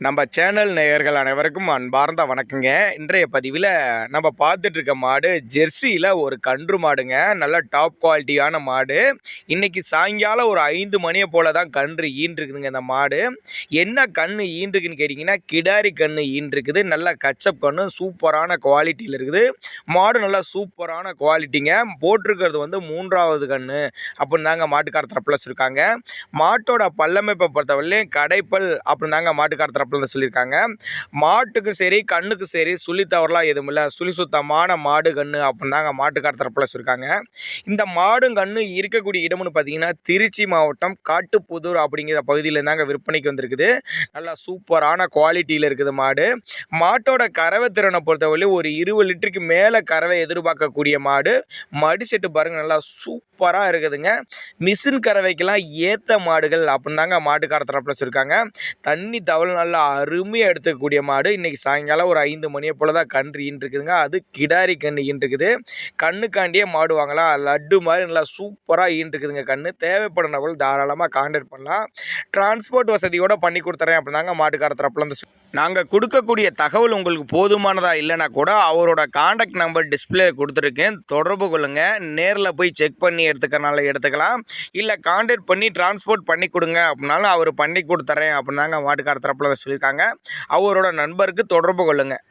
நம்ம சேனல் நேயர்கள் அனைவருக்கும் அன்பார்ந்த வணக்கங்க. இன்றைய பதிவில் நம்ம பார்த்துட்டு இருக்க மாடு ஜெர்சியில் ஒரு கன்று மாடுங்க. நல்ல டாப் குவாலிட்டியான மாடு. இன்றைக்கி சாயங்காலம் ஒரு ஐந்து மணியை போல தான் கன்று ஈன்றுருக்குதுங்க இந்த மாடு. என்ன கன்று ஈன்றுக்குன்னு கேட்டிங்கன்னா கிடாரி கன்று ஈன்றுருக்குது. நல்ல கச்சப் கன்று சூப்பரான குவாலிட்டியில் இருக்குது. மாடு நல்லா சூப்பரான குவாலிட்டிங்க போட்டிருக்கிறது வந்து மூன்றாவது கன்று அப்படின்னு தாங்க மாட்டுக்கார தரப்பில் சொல்லியிருக்காங்க மாட்டோட பல்லமைப்பை பொறுத்தவரையிலையும் கடைப்பல் அப்படின்னு தாங்க மாட்டுக்கார அப்படின்னு சொல்லியிருக்காங்க. மாட்டுக்கு சரி கண்ணுக்கு சரி சுழி தவறலாம் எதுவும் இல்லை. சுழி சுத்தமான மாடு கன்று அப்படின்னு தாங்க மாட்டுக்கார தரப்பில் சொல்லியிருக்காங்க. இந்த மாடும் கன்று இருக்கக்கூடிய இடம்னு பார்த்தீங்கன்னா திருச்சி மாவட்டம் காட்டுப்புதூர் அப்படிங்கிற பகுதியில் தாங்க விற்பனைக்கு வந்திருக்குது. நல்லா சூப்பரான குவாலிட்டியில் இருக்குது மாடு. மாட்டோட கறவை திறனை பொறுத்தவரை ஒரு இருபது லிட்டருக்கு மேலே கறவை எதிர்பார்க்கக்கூடிய மாடு. மடி செட்டு பாருங்கள் நல்லா சூப்பராக இருக்குதுங்க. மிஷின் கறவைக்கெல்லாம் ஏற்ற மாடுகள் அப்படின்னு தாங்க மாட்டுக்கார தரப்பில் சொல்லியிருக்காங்க. தண்ணி தவள் நல்லா அருமையாக எடுத்துக்கக்கூடிய மாடு. இன்னைக்கு சாயங்காலம் ஒரு ஐந்து மணியை போல தான் கன்று ஈன் இருக்குதுங்க. அது கிடாரி கன்று ஈன்ருக்குது கண்ணுக்காண்டியே மாடு வாங்கலாம். லட்டு மாதிரி நல்லா சூப்பராக ஈன் கன்று தேவைப்படுற நபர்கள் தாராளமாக கான்டாக்ட் பண்ணலாம். டிரான்ஸ்போர்ட் வசதியோடு பண்ணி கொடுத்துறேன் அப்படின்னாங்க மாட்டுக்கார தரப்புல இருந்து நாங்கள் கொடுக்கக்கூடிய தகவல் உங்களுக்கு போதுமானதாக இல்லைனா கூட அவரோட காண்டாக்ட் நம்பர் டிஸ்பிளே கொடுத்துருக்கேன். தொடர்பு கொள்ளுங்க. நேரில் போய் செக் பண்ணி எடுத்துக்கறனால எடுத்துக்கலாம். இல்லை காண்டாக்ட் பண்ணி டிரான்ஸ்போர்ட் பண்ணி கொடுங்க அப்படின்னாலும் அவர் பண்ணி கொடுத்துறேன் அப்படின்னாங்க மாட்டுக்கார தரப்புல சொல்லியிருக்காங்க. அவரோட நண்பருக்கு தொடர்பு கொள்ளுங்கள்